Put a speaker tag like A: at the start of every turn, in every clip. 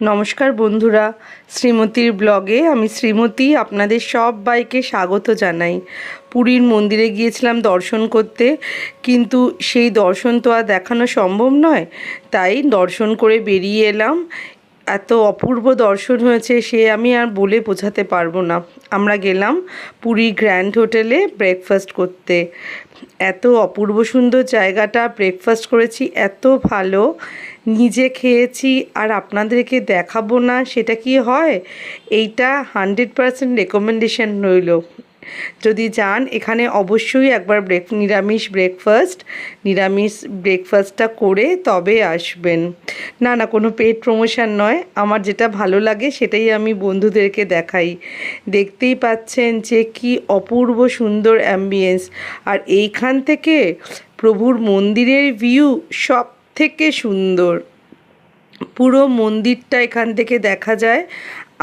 A: নমস্কার বন্ধুরা, শ্রীমতীর ব্লগে আমি শ্রীমতী আপনাদের সব বাইকে স্বাগত জানাই। পুরীর মন্দিরে গিয়েছিলাম দর্শন করতে, কিন্তু সেই দর্শন তো আর দেখানো সম্ভব নয়, তাই দর্শন করে বেরিয়ে এলাম। এত অপূর্ব দর্শন হয়েছে, সে আমি আর বলে বোঝাতে পারব না। আমরা গেলাম পুরী গ্র্যান্ড হোটেলে ব্রেকফাস্ট করতে। এত অপূর্ব সুন্দর জায়গাটা ব্রেকফাস্ট করেছি, এত ভালো। নিজে খেয়েছি আর আপনাদেরকে দেখাবো না, সেটা কি হয়? এইটা হান্ড্রেড পারসেন্ট রেকমেন্ডেশন রইল। যদি যান, এখানে অবশ্যই একবার ব্রেক নিরামিষ ব্রেকফাস্ট নিরামিষ ব্রেকফাস্টটা করে তবে আসবেন। না না, কোনো পেট প্রমোশন নয়, আমার যেটা ভালো লাগে সেটাই আমি বন্ধুদেরকে দেখাই। দেখতেই পাচ্ছেন যে কি অপূর্ব সুন্দর অ্যাম্বিয়েন্স আর এইখান থেকে প্রভুর মন্দিরের ভিউ সব থেকে সুন্দর। পুরো মন্দিরটা এখান থেকে দেখা যায়।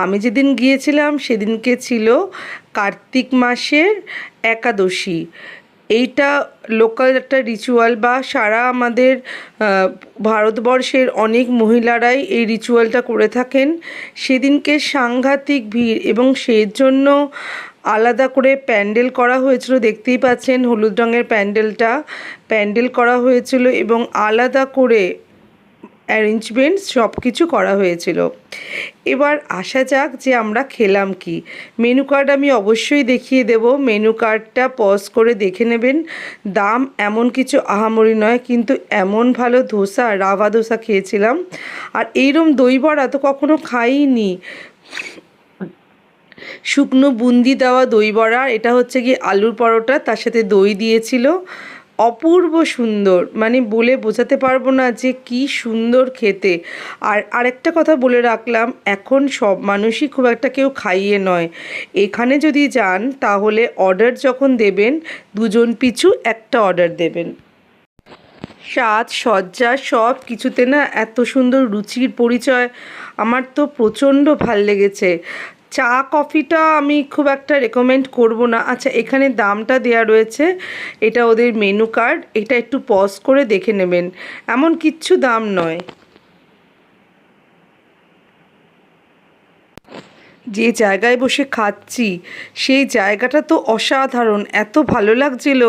A: আমি যেদিন গিয়েছিলাম সেদিনকে ছিল কার্তিক মাসের একাদশী। এইটা লোকাল একটা রিচুয়াল বা সারা আমাদের ভারতবর্ষের অনেক মহিলারাই এই রিচুয়ালটা করে থাকেন। সেদিনকে সাংঘাতিক ভিড় এবং সেই জন্য আলাদা করে প্যান্ডেল করা হয়েছিল, দেখতেই পাচ্ছেন হলুদ রঙের প্যান্ডেলটা। প্যান্ডেল করা হয়েছিল এবং আলাদা করে অ্যারেঞ্জমেন্ট সব কিছু করা হয়েছিল। এবার আসা যাক যে আমরা খেলাম কি। মেনু কার্ড আমি অবশ্যই দেখিয়ে দেব। মেনু কার্ডটা পজ করে দেখে নেবেন। দাম এমন কিছু আহামরি নয়, কিন্তু এমন ভালো ধোসা, রাভা ধোসা খেয়েছিলাম। আর এইরম দই বড়া তো কখনো খাইনি। শুকনো বুন্দি দেওয়া দই বড়া, এটা হচ্ছে কি আলুর পরোটা, তার সাথে দই দিয়েছিল। অপূর্ব সুন্দর মানে বলে বোঝাতে পারব না যে কি সুন্দর খেতে। আর আরেকটা কথা বলে রাখলাম, এখন সব মানুষই খুব একটা কেউ খাইয়ে নয়। এখানে যদি যান, তাহলে অর্ডার যখন দেবেন, দুজন পিছু একটা অর্ডার দেবেন। স্বাদ সজ্জা সব কিছুতে না এত সুন্দর রুচির পরিচয়, আমার তো প্রচণ্ড ভালো লেগেছে। চা কফিটা আমি খুব একটা রেকমেন্ড করব না। আচ্ছা এখানে দামটা দেয়া রয়েছে, এটা ওদের মেনু কার্ড এটা একটু পজ করে দেখে নেবেন। এমন কিচ্ছু দাম নয়। যে জায়গায় বসে খাচ্ছি, সেই জায়গাটা তো অসাধারণ, এত ভালো লাগছিল।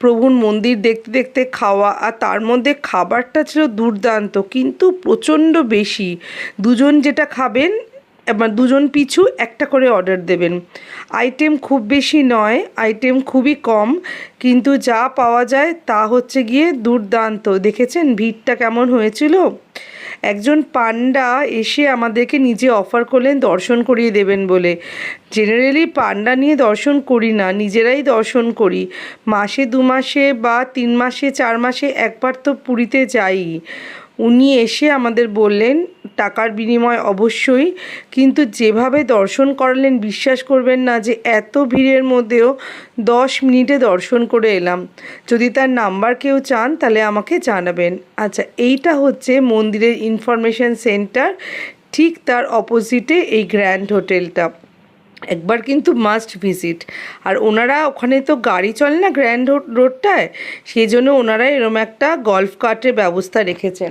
A: প্রভুর মন্দির দেখতে দেখতে খাওয়া আর তার মধ্যে খাবারটা ছিল দুর্দান্ত, কিন্তু প্রচণ্ড বেশি। দুজন যেটা খাবেন দুজন পিছু একটা করে অর্ডার দেবেন। আইটেম খুব বেশি নয় আইটেম খুবই কম, কিন্তু যা পাওয়া যায় তা হচ্ছে গিয়ে দুর্দান্ত। দেখেছেন ভিড়টা কেমন হয়েছিল? একজন পান্ডা এসে আমাদেরকে নিজে অফার করলেন, দর্শন করিয়ে দেবেন বলে। জেনারেলি পান্ডা নিয়ে দর্শন করি না, নিজেরাই দর্শন করি। মাসে দু মাসে বা তিন মাসে, চার মাসে একবার তো পুরীতে যাই উনি এসে আমাদের বললেন, টাকার বিনিময় অবশ্যই, কিন্তু যেভাবে দর্শন করালেন, বিশ্বাস করবেন না যে এত ভিড়ের মধ্যেও দশ মিনিটে দর্শন করে এলাম। যদি তার নাম্বার কেউ চান, তাহলে আমাকে জানাবেন। আচ্ছা এইটা হচ্ছে মন্দিরের ইনফরমেশান সেন্টার ঠিক তার অপোজিটে এই গ্র্যান্ড হোটেলটা একবার কিন্তু মাস্ট ভিজিট আর ওনারা ওখানে তো গাড়ি চলে না গ্র্যান্ড রোডটায় সেই জন্য ওনারা এরম একটা গল্ফ কার্টের ব্যবস্থা রেখেছেন।